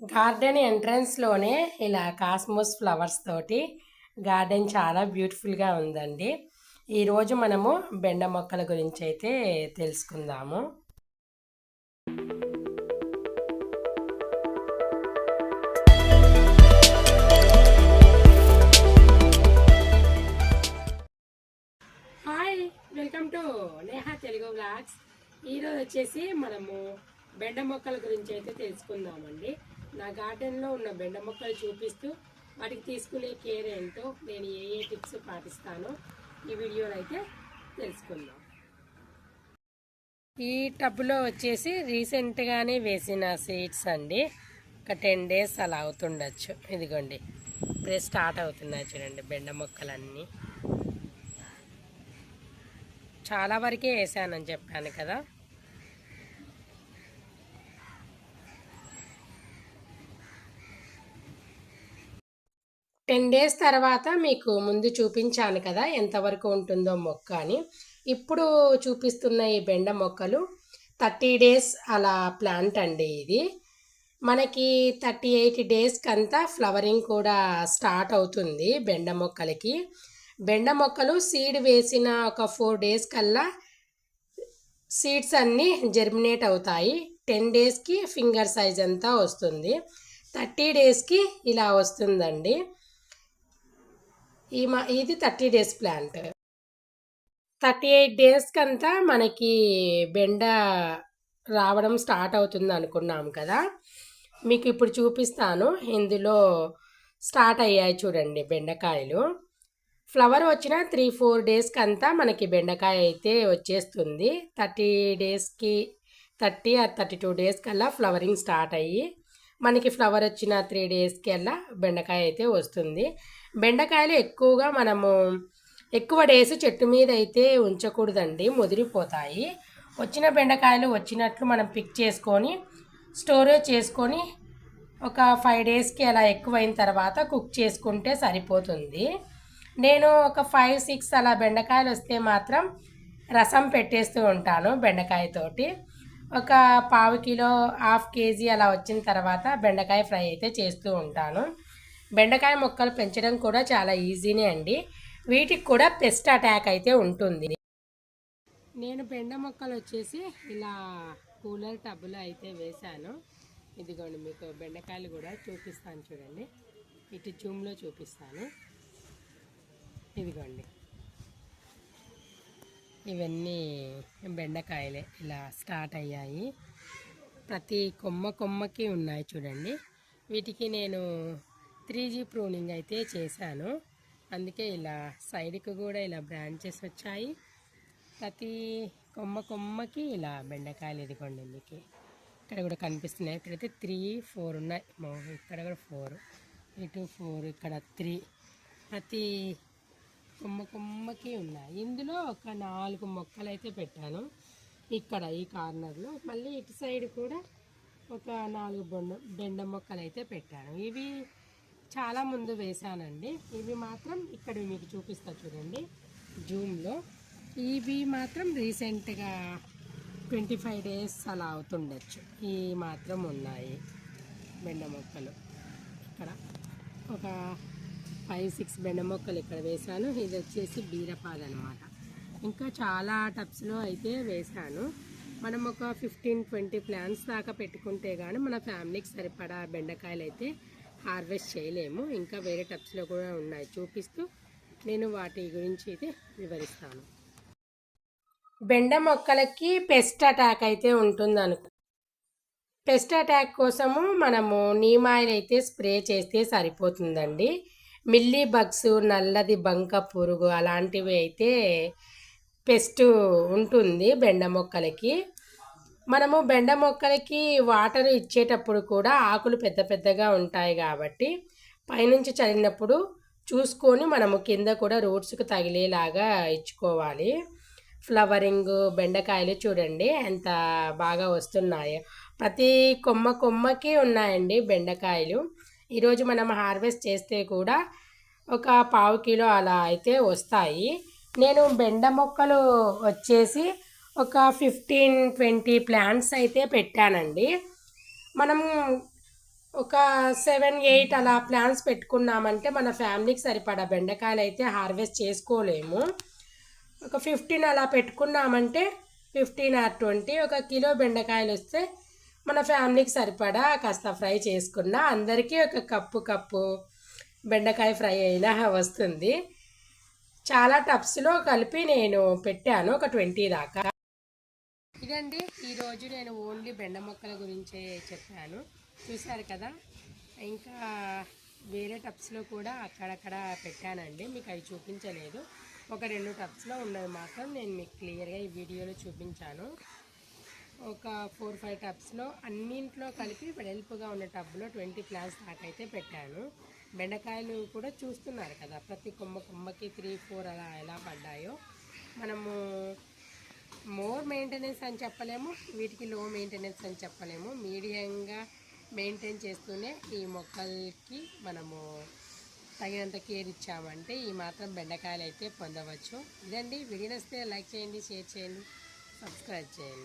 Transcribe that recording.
Garden ఎంట్రన్స్లోనే ఇలా cosmos flowers తోటి garden చాలా బ్యూటిఫుల్గా ఉందండి. ఈరోజు మనము బెండ మొక్కల గురించి అయితే తెలుసుకుందాము. Hi welcome to Neha Telugu vlogs. ఈరోజు వచ్చేసి మనము బెండ మొక్కల గురించి అయితే తెలుసుకుందామండి. నా గార్డెన్లో ఉన్న బెండ మొక్కలు చూపిస్తూ వాటికి తీసుకునే కేర్ ఏంటో నేను ఏ ఏ టిప్స్ పాటిస్తానో ఈ వీడియోలో అయితే తెలుసుకుందాం. ఈ టబ్లో వచ్చేసి రీసెంట్గానే వేసిన సీడ్స్ అండి. ఒక టెన్ డేస్ అలా అవుతుండొచ్చు. ఇదిగోండి. ఇప్పుడే స్టార్ట్ అవుతున్నాయి చూడండి బెండ మొక్కలన్నీ. చాలా వరకే వేసానని చెప్పాను కదా. టెన్ డేస్ తర్వాత మీకు ముందు చూపించాను కదా ఎంతవరకు ఉంటుందో మొక్క అని. ఇప్పుడు చూపిస్తున్న ఈ బెండ మొక్కలు థర్టీ డేస్ అలా ప్లాంట్ అండి ఇది. మనకి థర్టీ ఎయిట్ డేస్కి అంతా ఫ్లవరింగ్ కూడా స్టార్ట్ అవుతుంది బెండ మొక్కలకి. బెండ మొక్కలు సీడ్ వేసిన ఒక ఫోర్ డేస్ కల్లా సీడ్స్ అన్నీ జర్మినేట్ అవుతాయి. టెన్ డేస్కి ఫింగర్ సైజ్ అంతా వస్తుంది. థర్టీ డేస్కి ఇలా వస్తుందండి. ఈ మా ఇది thirty days plant. Thirty eight డేస్కి అంతా మనకి బెండ రావడం స్టార్ట్ అవుతుంది అనుకున్నాం కదా. మీకు ఇప్పుడు చూపిస్తాను. ఇందులో స్టార్ట్ అయ్యాయి చూడండి బెండకాయలు. ఫ్లవర్ వచ్చిన త్రీ ఫోర్ డేస్కి అంతా మనకి బెండకాయ అయితే వచ్చేస్తుంది. థర్టీ డేస్కి thirty or thirty two days కల్లా ఫ్లవరింగ్ స్టార్ట్ అయ్యి మనకి ఫ్లవర్ వచ్చిన త్రీ డేస్కి అలా బెండకాయ అయితే వస్తుంది. బెండకాయలు ఎక్కువగా మనము ఎక్కువ డేస్ చెట్టు మీద అయితే ఉంచకూడదండి ముదిరిపోతాయి. వచ్చిన బెండకాయలు వచ్చినట్లు మనం పిక్ చేసుకొని స్టోరేజ్ చేసుకొని ఒక ఫైవ్ డేస్కి అలా ఎక్కువైన తర్వాత కుక్ చేసుకుంటే సరిపోతుంది. నేను ఒక ఫైవ్ సిక్స్ అలా బెండకాయలు వస్తే మాత్రం రసం పెట్టేస్తూ ఉంటాను బెండకాయతోటి ఒక పావు కిలో హాఫ్ కేజీ అలా వచ్చిన తర్వాత బెండకాయ ఫ్రై అయితే చేస్తూ ఉంటాను. బెండకాయ మొక్కలు పెంచడం కూడా చాలా ఈజీనే అండి. వీటికి కూడా పెస్ట్ అటాక్ అయితే ఉంటుంది. నేను బెండ మొక్కలు వచ్చేసి ఇలా కూలర్ టబ్బులో అయితే వేశాను. ఇదిగోండి మీకు బెండకాయలు కూడా చూపిస్తాను చూడండి. ఇటు జూమ్లో చూపిస్తాను. ఇదిగోండి. ఇవన్నీ బెండకాయలే ఇలా స్టార్ట్ అయ్యాయి. ప్రతి కొమ్మ కొమ్మకి ఉన్నాయి చూడండి. వీటికి నేను త్రీ జీ ప్రూనింగ్ అయితే చేశాను. అందుకే ఇలా సైడ్కి కూడా ఇలా బ్రాంచెస్ వచ్చాయి. ప్రతి కొమ్మ కొమ్మకి ఇలా బెండకాయలు ఇదిగోండి మీకు ఇక్కడ కూడా కనిపిస్తున్నాయి. ఇక్కడైతే త్రీ ఫోర్ ఉన్నాయి. ఇక్కడ కూడా ఫోర్. ఇటు ఫోర్ ఇక్కడ త్రీ. ప్రతి కొమ్మ కొమ్మకి ఉన్నాయి. ఇందులో ఒక నాలుగు మొక్కలు అయితే పెట్టాను. ఇక్కడ ఈ కార్నర్లో. మళ్ళీ ఇటు సైడ్ కూడా ఒక నాలుగు బొండ బెండ మొక్కలు అయితే పెట్టాను. ఇవి చాలా ముందు వేశానండి. ఇవి మాత్రం ఇక్కడ మీకు చూపిస్తా చూడండి. జూమ్లో. ఇవి మాత్రం రీసెంట్గా ట్వంటీ ఫైవ్ డేస్ అలా అవుతుండొచ్చు. ఈ మాత్రం ఉన్నాయి బెండ మొక్కలు. ఇక్కడ ఒక ఫైవ్ సిక్స్ బెండ మొక్కలు ఇక్కడ వేశాను. ఇది వచ్చేసి బీరపాద అనమాట ఇంకా చాలా టబ్స్లో అయితే వేశాను. మనం ఒక ఫిఫ్టీన్ ట్వంటీ ప్లాంట్స్ దాకా పెట్టుకుంటే కానీ మన ఫ్యామిలీకి సరిపడా బెండకాయలు అయితే హార్వెస్ట్ చేయలేము. ఇంకా వేరే టబ్స్లో కూడా ఉన్నాయి. చూపిస్తూ నేను వాటి గురించి అయితే వివరిస్తాను. బెండ మొక్కలకి పెస్ట్ అటాక్ అయితే ఉంటుంది అనుకో పెస్ట్ అటాక్ కోసము మనము నీమ్ ఆయిల్ అయితే స్ప్రే చేస్తే సరిపోతుందండి. మిల్లీ బగ్స్ నల్లది బంక పురుగు అలాంటివి అయితే పెస్ట్ ఉంటుంది బెండ మొక్కలకి. మనము బెండ మొక్కలకి వాటర్ ఇచ్చేటప్పుడు కూడా ఆకులు పెద్ద పెద్దగా ఉంటాయి కాబట్టి పైనుంచి చల్లినప్పుడు చూసుకొని మనము కింద కూడా రూట్స్కి తగిలేలాగా ఇచ్చుకోవాలి. ఫ్లవరింగ్ బెండకాయలు చూడండి ఎంత బాగా వస్తున్నాయో. ప్రతి కొమ్మ కొమ్మకి ఉన్నాయండి బెండకాయలు. ఈరోజు మనం హార్వెస్ట్ చేస్తే కూడా ఒక పావు కిలో అలా అయితే వస్తాయి. నేను బెండ మొక్కలు వచ్చేసి ఒక ఫిఫ్టీన్ ట్వంటీ ప్లాంట్స్ అయితే పెట్టానండి. మనం ఒక సెవెన్ ఎయిట్ అలా ప్లాన్స్ పెట్టుకున్నామంటే మన ఫ్యామిలీకి సరిపడా బెండకాయలు అయితే హార్వెస్ట్ చేసుకోలేము. ఒక ఫిఫ్టీన్ అలా పెట్టుకున్నామంటే ఫిఫ్టీన్ ఆర్ ట్వంటీ ఒక కిలో బెండకాయలు వస్తే మన ఫ్యామిలీకి సరిపడా కాస్త ఫ్రై చేసుకున్న అందరికీ ఒక కప్పు కప్పు బెండకాయ ఫ్రై అయినా వస్తుంది. చాలా టప్స్లో కలిపి నేను పెట్టాను ఒక ట్వంటీ దాకా. ఇదండి ఈరోజు నేను ఓన్లీ బెండ మొక్కల గురించే చెప్పాను. చూశారు కదా ఇంకా వేరే టబ్స్లో కూడా అక్కడక్కడ పెట్టానండి మీకు అవి చూపించలేదు. ఒక రెండు టబ్స్లో ఉన్నది మాత్రం నేను మీకు క్లియర్గా ఈ వీడియోలో చూపించాను. ఒక ఫోర్ ఫైవ్ టబ్స్లో అన్నింట్లో కలిపి వెడల్పుగా ఉన్న టబ్లో ట్వంటీ ప్లాంట్స్ దాకా అయితే పెట్టాను. బెండకాయలు కూడా చూస్తున్నారు కదా ప్రతి కొమ్మ కొమ్మకి త్రీ ఫోర్ అలా ఎలా పడ్డాయో. మనము మోర్ మెయింటెనెన్స్ అని చెప్పలేము వీటికి లో మెయింటెనెన్స్ అని చెప్పలేము. మీడియంగా మెయింటైన్ చేస్తూనే ఈ మొక్కలకి మనము తగినంత కేర్ ఇచ్చామంటే ఈ మాత్రం బెండకాయలు అయితే పొందవచ్చు. ఇదండి వీడియో నచ్చితే లైక్ చేయండి షేర్ చేయండి సబ్స్క్రైబ్ చేయండి.